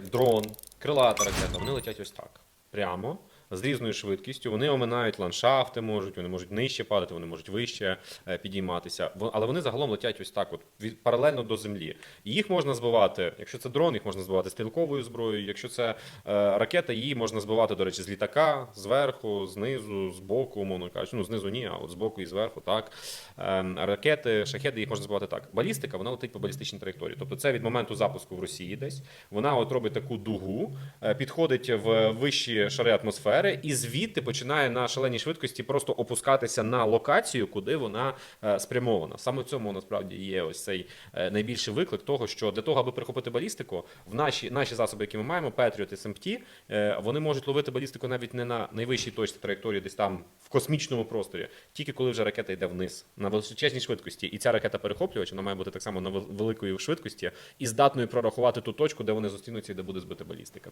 дрон, крилата ракета, вони летять ось так. Прямо. З різною швидкістю вони оминають ландшафти, можуть, вони можуть нижче падати, вони можуть вище е, підійматися. Але вони загалом летять ось так, от паралельно до землі. І їх можна збивати, якщо це дрон, їх можна збивати стрілковою зброєю. Якщо це е, ракета, її можна збивати, до речі, з літака, зверху, знизу, збоку, умовно кажучи. Ну, знизу ні, а от збоку і зверху, так. Е, ракети, шахеди, їх можна збивати так. Балістика, вона летить по балістичній траєкторії. Тобто це від моменту запуску в Росії десь. Вона от робить таку дугу, е, підходить в вищі шари атмосфери і звідти починає на шаленій швидкості просто опускатися на локацію, куди вона е, спрямована. Саме в цьому насправді є ось цей е, найбільший виклик того, що для того, аби перехопити балістику, в наші, наші засоби, які ми маємо, Patriot і SMT, е, вони можуть ловити балістику навіть не на найвищій точці траєкторії, десь там в космічному просторі, тільки коли вже ракета йде вниз на величезній швидкості. І ця ракета перехоплювач, вона має бути так само на великої швидкості і здатною прорахувати ту точку, де вони зустрінуться і де буде збита балістика.